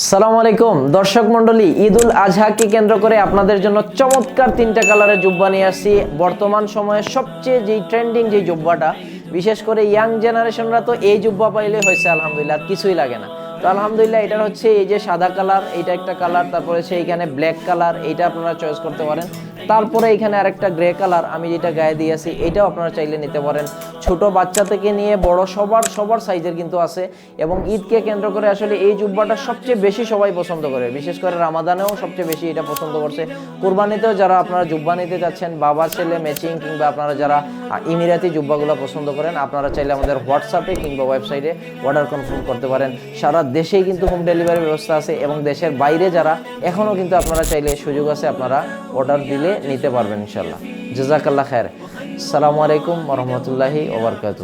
সালাম আলাইকুম। দর্শক মন্ডলী ঈদুল আজহাকে কেন্দ্র করে আপনাদের জন্য চমৎকার তিনটা কালারের জুব্বা নিয়ে আসছি। বর্তমান সময়ে সবচেয়ে যেই ট্রেন্ডিং যে জুব্বাটা, বিশেষ করে ইয়াং জেনারেশনরা তো এই জুব্বা পাইলে হয়েছে আলহামদুলিল্লাহ কিছুই লাগে না। তো আলহামদুলিল্লাহ, এটার হচ্ছে এই যে সাদা কালার, এইটা একটা কালার, তারপরে হচ্ছে ব্ল্যাক কালার, এইটা আপনারা চয়েস করতে পারেন। তারপরে এখানে আরেকটা গ্রে কালার আমি যেটা গায়ে দিয়েছি এটাও আপনারা চাইলে নিতে পারেন। ছোট বাচ্চা থেকে নিয়ে বড় সবার সবার সাইজের কিন্তু আছে। এবং ঈদকে কেন্দ্র করে আসলে এই জুব্বাটা সবচেয়ে বেশি সবাই পছন্দ করে। বিশেষ করে রামাদানেও সবচেয়ে বেশি এটা পছন্দ করছে। কোরবানিতেও যারা আপনারা জুব্বা নিতে যাচ্ছেন বাবা ছেলে ম্যাচিং কিংবা আপনারা যারা ইমিরাতি জুব্বাগুলো পছন্দ করেন, আপনারা চাইলে আমাদের হোয়াটসঅ্যাপে কিংবা ওয়েবসাইটে অর্ডার কনফার্ম করতে পারেন। সারা দেশেই কিন্তু হোম ডেলিভারি ব্যবস্থা আছে এবং দেশের বাইরে যারা এখনও কিন্তু আপনারা চাইলে সুযোগ আছে, আপনারা অর্ডার দিলে নিতে পারবেন ইনশাল্লাহ জাজাকাল্লা খ্যার সালামু আলাইকুম রহমতুল্লাহি ওবরকাত